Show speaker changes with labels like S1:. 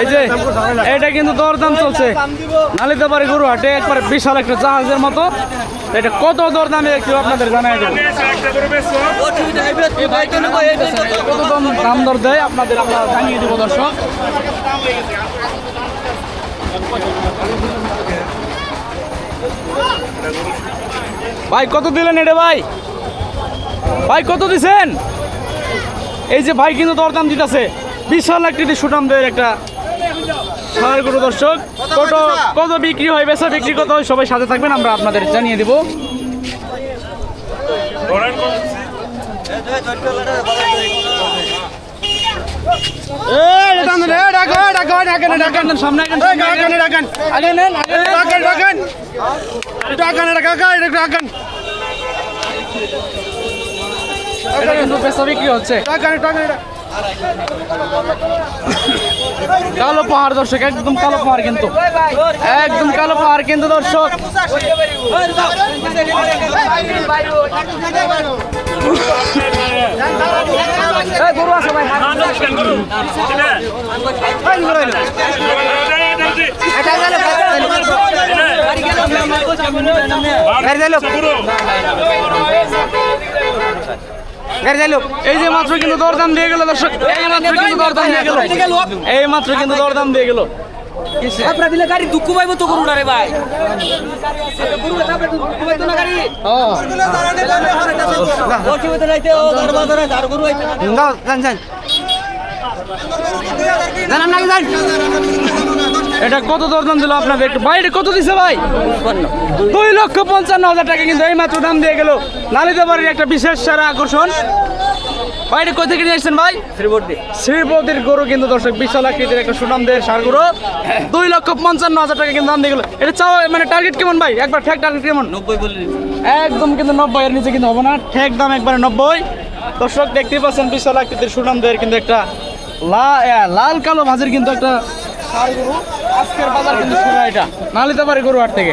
S1: এই যে এটা কিন্তু দরদাম চলছে। নালিতে পারে গরু হাটে একবারে বিশাল একটা জাহাজের মতো। এটা কত দরদামে একটু আপনাদের জানাই দেবো। কত? দাম দাম দর দেয় আপনাদের আমরা জানিয়ে দেবো দর্শক। ভাই কত দিলেন এটা ভাই? ভাই কত দিছেন? এই যে ভাই কিন্তু দরদাম দিতেছে। বিশাল একটি সুটাম দেয় একটা সার গরু দর্শক কত কত বিক্রি হয় বেচা বিক্রি কত সবাই সাথে থাকবেন আমরা আপনাদের জানিয়ে দেবো। সামনে বিক্রি হচ্ছে। কালো পাহাড় দর্শক একদম কালো পাহাড় কিন্তু। একদম কালো পাহাড় কিন্তু দর্শক। গরু আছে ভাই এই যে মাত্র কিন্তু দরদাম দিয়ে গেল দর্শক। এই মাত্র কিন্তু দরদাম দিয়ে গেল। এই মাত্র কিন্তু দরদাম দিয়ে গেল।
S2: আপনার দিলে গাড়ি দুঃখ পাইবো তো করুন রে ভাই। দুঃখ
S1: এটা কত দরদাম দিল আপনাদের একটু? বাইরে কত দিছে ভাই? দুই লক্ষ পঞ্চান্ন হাজার টাকা কিন্তু এই মাত্র দাম দিয়ে গেল। নালিতে বাড়ির একটা বিশেষ সারা আকর্ষণ। বাইরে কোথা থেকে নিয়ে আসছেন ভাই?
S2: শ্রীবর্তী
S1: শ্রীপতির গরু কিন্তু দর্শক বিশাল আকৃতির একটা সুনাম দেয় সার গরু। দুই লক্ষ পঞ্চান্ন হাজার টাকা কিন্তু দাম দিয়ে গেল। এটা চাও মানে টার্গেট কেমন ভাই? একবার ঠেক টার্গেট কেমন?
S2: নব্বই বললি
S1: একদম কিন্তু নব্বই এর নিচে কিন্তু হবে না। ঠেক দাম একবারে নব্বই। দর্শক দেখতেই পাচ্ছেন বিশাল আকৃতির সুনাম দেয়ের কিন্তু একটা লাল কালো ভাজের কিন্তু একটা ষাঁড় গরু। আজকের বাজার কিন্তু শুরু এটা। নালিতে পারে গরু হাট থেকে।